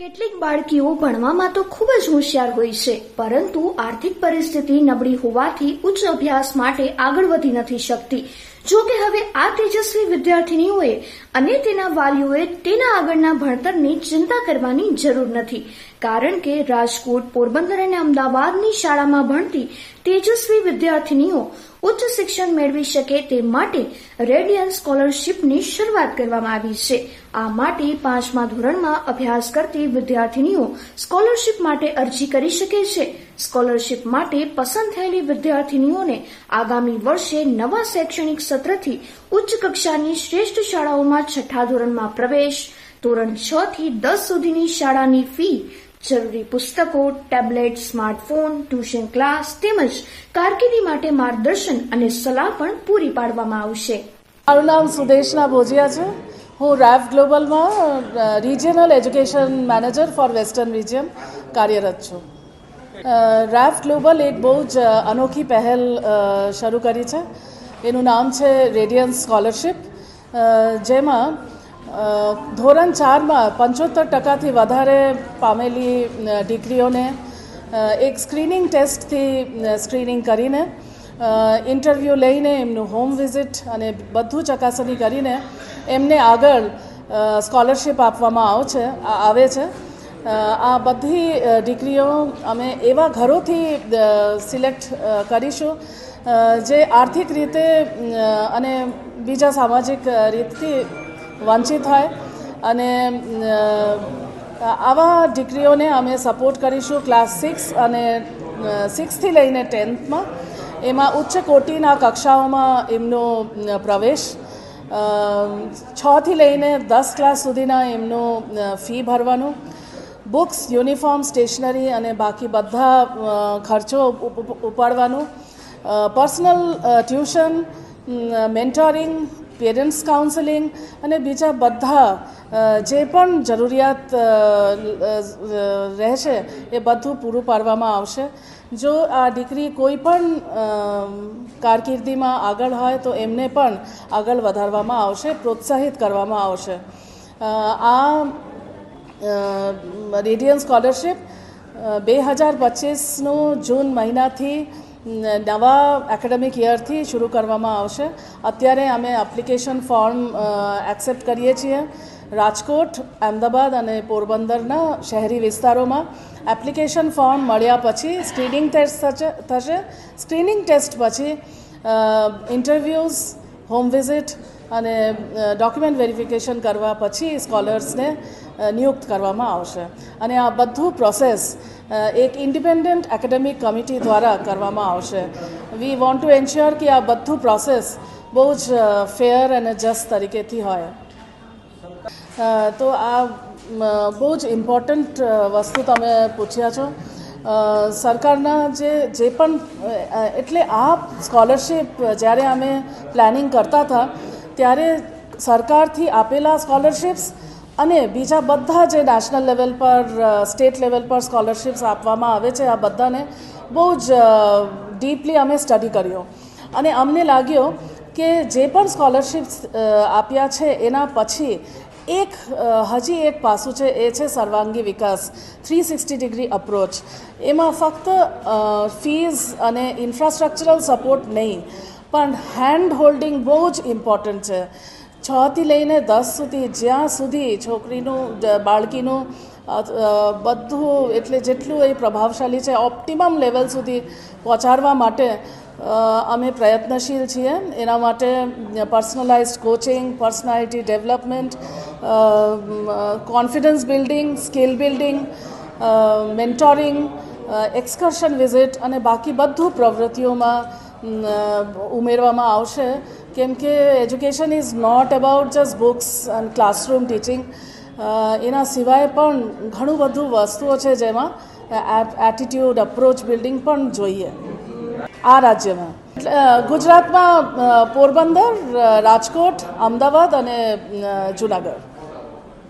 કેટલીક બાળકીઓ ભણવામાં તો ખૂબ જ હોશિયાર હોય છે, પરંતુ આર્થિક પરિસ્થિતિ નબળી હોવાથી ઉચ્ચ અભ્યાસ માટે આગળ વધી નથી શકતી. જો કે હવે આ તેજસ્વી વિદ્યાર્થીનીઓએ અને તેના વાલીઓએ તેના આગળના ભણતરની ચિંતા કરવાની જરૂર નથી. કારણ કે રાજકોટ, પોરબંદર અને અમદાવાદની શાળામાં ભણતી તેજસ્વી વિદ્યાર્થીનીઓ ઉચ્ચ શિક્ષણ મેળવી શકે તે માટે રેડિયન સ્કોલરશીપની શરૂઆત કરવામાં આવી છે. આ માટે પાંચમા ધોરણમાં અભ્યાસ કરતી વિદ્યાર્થીનીઓ સ્કોલરશીપ માટે અરજી કરી શકે છે. સ્કોલરશીપ માટે પસંદ થયેલી વિદ્યાર્થીનીઓને આગામી વર્ષે નવા શૈક્ષણિક સત્રથી ઉચ્ચ કક્ષાની શ્રેષ્ઠ શાળાઓમાં છઠ્ઠા ધોરણમાં પ્રવેશ, ધોરણ છ થી દસ સુધીની શાળાની ફી, જરૂરી પુસ્તકો, ટેબ્લેટ, સ્માર્ટફોન, ટ્યુશન ક્લાસ તેમજ કારકિર્દી માટે માર્ગદર્શન અને સલાહ પણ પૂરી પાડવામાં આવશે. મારું નામ સુદેશના ભોજિયા છે. હું Ref ગ્લોબલમાં regional education manager for western region કાર્યરત છું. રેફ ગ્લોબલ એક બહુ જ અનોખી પહેલ શરૂ કરી છે. એનું નામ છે રેડિયન્સ સ્કોલરશિપ. જેમાં ધોરણ ચારમાં પંચોતેર ટકાથી વધારે પામેલી ડિગ્રીઓને એક સ્ક્રીનિંગ ટેસ્ટથી સ્ક્રીનિંગ કરીને ઇન્ટરવ્યૂ લઈને એમનું હોમ વિઝિટ અને બધું ચકાસણી કરીને એમને આગળ સ્કોલરશિપ આપવામાં આવે છે આવે છે. આ બધી ડિગ્રીઓ અમે એવા ઘરોથી સિલેક્ટ કરીશું જે આર્થિક રીતે અને બીજા સામાજિક રીતથી વંચિત હોય. અને આવા ડિગ્રીઓને અમે સપોર્ટ કરીશું ક્લાસ સિક્સ અને સિક્સથી લઈને ટેન્થમાં. એમાં ઉચ્ચ કોટીના કક્ષાઓમાં એમનો પ્રવેશ છથી લઈને દસ ક્લાસ સુધીના એમનું ફી ભરવાનું. બુક્સ, યુનિફોર્મ, સ્ટેશનરી અને બાકી બધા ખર્ચો ઉપ- ઉપ- ઉપાડવાનું. Personal tuition mentoring, parents counselling અને બીજા બધા જે પણ જરૂરિયાત રહેશે એ બધું પૂરું પાડવામાં આવશે. જો આ દીકરી કોઈ પણ કારકિર્દીમાં આગળ હોય તો એમને પણ આગળ વધારવામાં આવશે, પ્રોત્સાહિત કરવામાં આવશે. આ રેડિયન સ્કોલરશીપ બે હજાર પચીસનું જૂન મહિનાથી નવા એકેડેમિક યરથી શરૂ કરવામાં આવશે. અત્યારે અમે એપ્લિકેશન ફોર્મ એક્સેપ્ટ કરીએ છીએ. રાજકોટ, અમદાવાદ અને પોરબંદરના શહેરી વિસ્તારોમાં એપ્લિકેશન ફોર્મ મળ્યા પછી સ્ક્રીનિંગ ટેસ્ટ થશે સ્ક્રીનિંગ ટેસ્ટ પછી ઇન્ટરવ્યૂઝ, હોમ વિઝિટ અને ડોક્યુમેન્ટ વેરિફિકેશન કરવા પછી સ્કોલર્સને નિયુક્ત કરવામાં આવશે. અને આ બધું પ્રોસેસ એક ઇન્ડિપેન્ડન્ટ એકેડેમિક કમિટી દ્વારા કરવામાં આવશે. વી વોન્ટ ટુ એન્શ્યોર કે આ બધું પ્રોસેસ બહુ જ ફેર અને જસ્ટ તરીકેથી હોય. તો આ બહુ જ ઇમ્પોર્ટન્ટ વસ્તુ તમે પૂછ્યા છો. સરકારના જે જે પણ એટલે આ સ્કોલરશિપ જ્યારે અમે પ્લાનિંગ કરતા હતા ત્યારે સરકારથી આપેલા સ્કોલરશિપ્સ અને બીજા બધા જે નેશનલ લેવલ પર સ્ટેટ લેવલ પર સ્કોલરશિપ્સ આપવામાં આવે છે આ બધાને બહુ જ ડીપલી અમે સ્ટડી કર્યો. અને અમને લાગ્યો કે જે પણ સ્કોલરશિપ્સ આપ્યા છે એના પછી એક હજી એક પાસું છે એ છે સર્વાંગી વિકાસ થ્રી સિક્સટી ડિગ્રી અપ્રોચ એમાં ફક્ત ફીઝ અને ઇન્ફ્રાસ્ટ્રક્ચરલ સપોર્ટ નહીં પણ હેન્ડ હોલ્ડિંગ બહુ જ ઇમ્પોર્ટન્ટ છે. છથી લઈને દસ સુધી, જ્યાં સુધી છોકરીનું બાળકીનું બધું એટલે જેટલું એ પ્રભાવશાળી છે ઓપ્ટિમમ લેવલ સુધી પહોંચાડવા માટે અમે પ્રયત્નશીલ છીએ. એના માટે personalise coaching personality development confidence building skill building mentoring excursion visit અને બાકી બધું પ્રવૃત્તિઓમાં ઉમેરવામાં આવશે. કેમ કે education is not about just books and classroom teaching એના સિવાય પણ ઘણું બધું વસ્તુઓ છે જેમાં એટીટ્યૂડ અપ્રોચ બિલ્ડિંગ પણ જોઈએ. આ રાજ્યમાં. ગુજરાતમાં પોરબંદર રાજકોટ, અમદાવાદ અને જુનાગઢ.